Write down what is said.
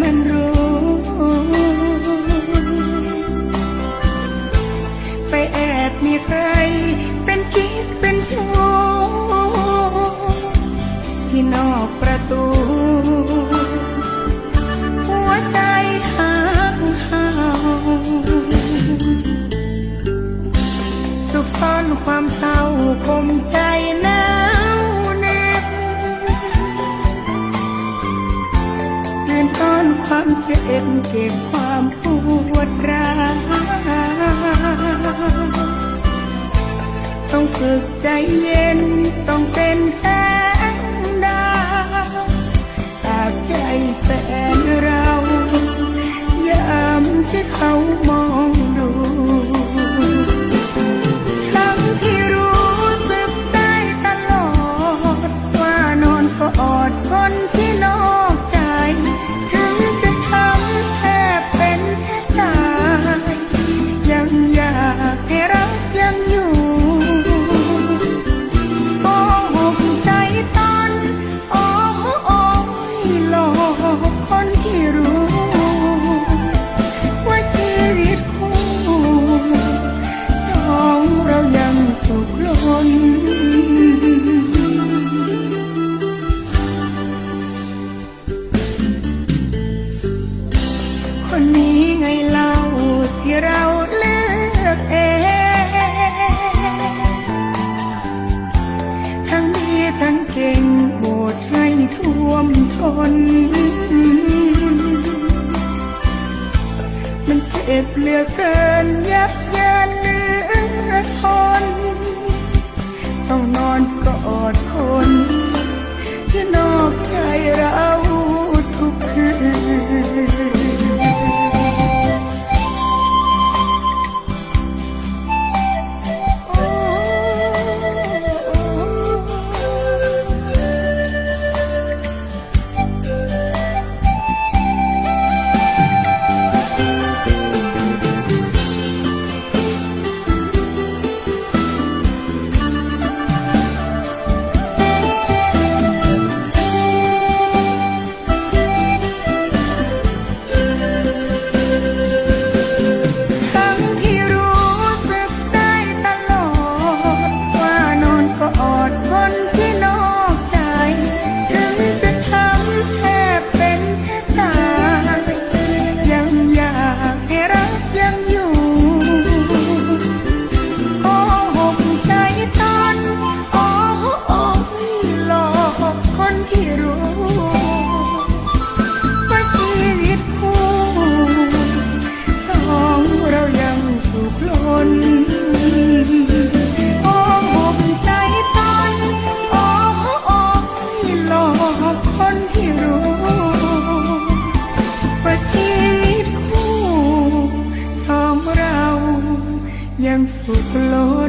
มันรู้ ไปแอบมีใคร เป็นกิ๊กเป็นชู้ที่นอกประตู หัวใจหักเห่าสุขซ่อนความเศร้าคมใจน ความเจ็บเก็บความปวดร้าวต้องฝึกใจเย็นต้องเป็นแสงดาวตากใจแฟนเรายามที่เขามอง รู้ ว่าชีวิตคู่สองเรายังสุขล้นคน เจ็บเหลือเกินยับ en.